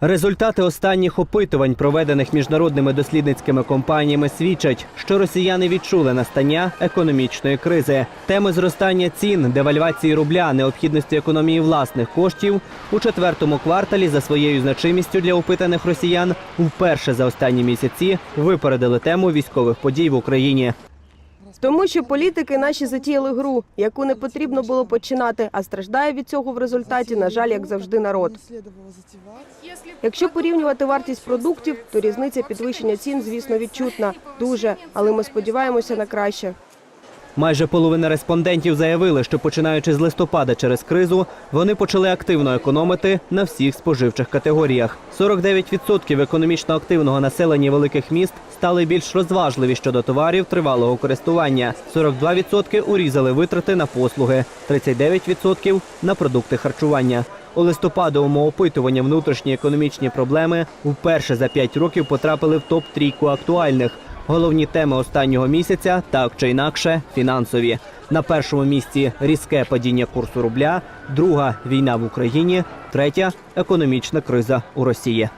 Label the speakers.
Speaker 1: Результати останніх опитувань, проведених міжнародними дослідницькими компаніями, свідчать, що росіяни відчули настання економічної кризи. Теми зростання цін, девальвації рубля, необхідності економії власних коштів у четвертому кварталі за своєю значимістю для опитаних росіян вперше за останні місяці випередили тему військових подій в Україні.
Speaker 2: Тому що політики наші затіяли гру, яку не потрібно було починати, а страждає від цього в результаті, на жаль, як завжди, народ. Якщо порівнювати вартість продуктів, то різниця підвищення цін, звісно, відчутна. Дуже, але ми сподіваємося на краще.
Speaker 1: Майже половина респондентів заявили, що починаючи з листопада через кризу, вони почали активно економити на всіх споживчих категоріях. 49% економічно активного населення великих міст стали більш розважливі щодо товарів тривалого користування. 42% урізали витрати на послуги, 39% – на продукти харчування. У листопадовому опитуванні внутрішні економічні проблеми вперше за 5 років потрапили в топ-трійку актуальних. Головні теми останнього місяця так чи інакше фінансові. На першому місці різке падіння курсу рубля, друга війна в Україні, третя економічна криза у Росії.